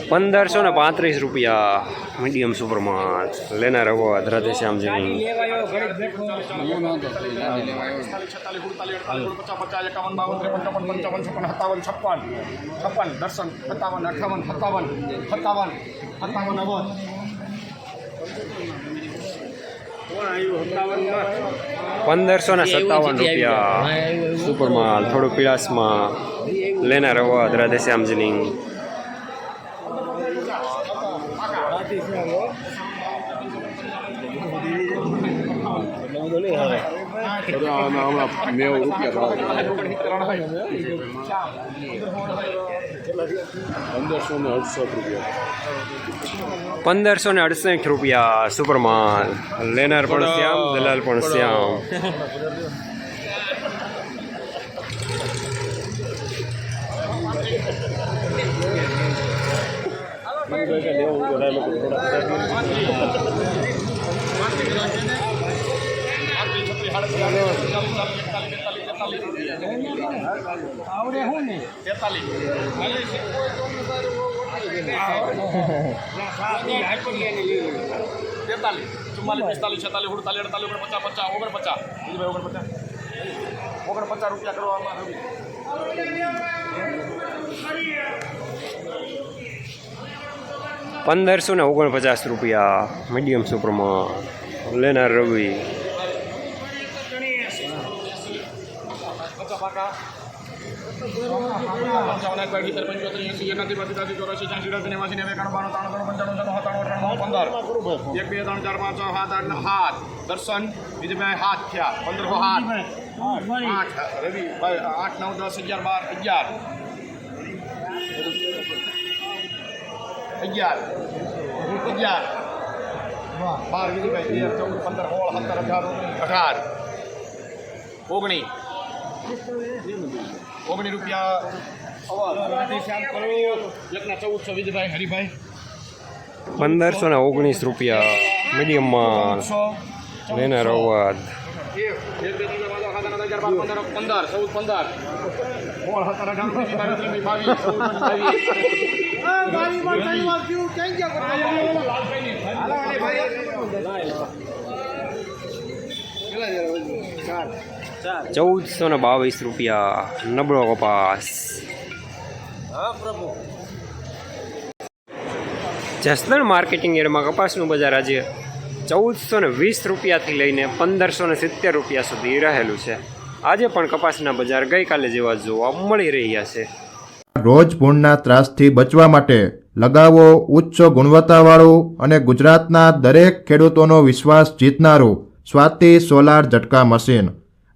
પંદરસો ને પાંત્રીસ રૂપિયા મીડિયમ સુપરમાં લેનાર હવો રાધે પંચાવન છપ્પન દર્શન પંદરસો ને સત્તાવન રૂપિયા સુપરમાં થોડું પીળાસમાં લેનાર હવો રાધે શ્યામજીની પંદરસો ને અડસઠ રૂપિયા. સુપરમાન. લેનાર પણ શ્યામ દલાલ પણ શ્યામ. તેતાલીસ ચુમ્માલીસ પિસ્તાલીસ છેતાલીસ ઉડતાલીસ અડતાલીસ ઓગણપચાસ પચાસ પચાસ ઓગણ પચાસ ઓગણપચાસ ઓગણપચાસ રૂપિયા કરવામાં રવિ પંદરસો ને ઓગણપચાસ રૂપિયા મીડિયમ સુપરમાં લેનાર રવિ. એક બે ત્રણ ચાર પાંચ સાત આઠ હાથ દર્શન બીજભાઈ હાથ થયા પંદરસો હાથ આઠ રવિ ભાઈ આઠ નવ દસ અગિયાર બાર અગિયાર અગિયાર અગિયાર બાર બીજભાઈ તેર ચૌદ, પંદર, સોળ, સત્તર અઢાર ઓગણીસ અઢાર, ઓગણીસ. ઓગણીસ રૂપિયા ચૌદસો વિજયભાઈ હરિભાઈ. પંદરસો ને ઓગણીસ રૂપિયા મીડિયમમાં લેનાર અવાજ. પંદર ચૌદ પંદર. સોળ ચૌદસો ને બાવીસ રૂપિયા નબળો કપાસ. જસદણ માર્કેટિંગ યાર્ડમાં કપાસનું બજાર આજે ચૌદસો ને વીસ રૂપિયાથી લઈને પંદરસો ને સિત્તેર રૂપિયા સુધી રહેલું છે. આજે પણ કપાસના બજાર ગઈકાલે જેવા જોવા મળી રહ્યા છે. રોજ ભૂણના ત્રાસથી બચવા માટે લગાવો ઉચ્ચ ગુણવત્તાવાળું અને ગુજરાતના દરેક ખેડૂતોનો વિશ્વાસ જીતનારું સ્વાતિ સોલાર ઝટકા મશીન.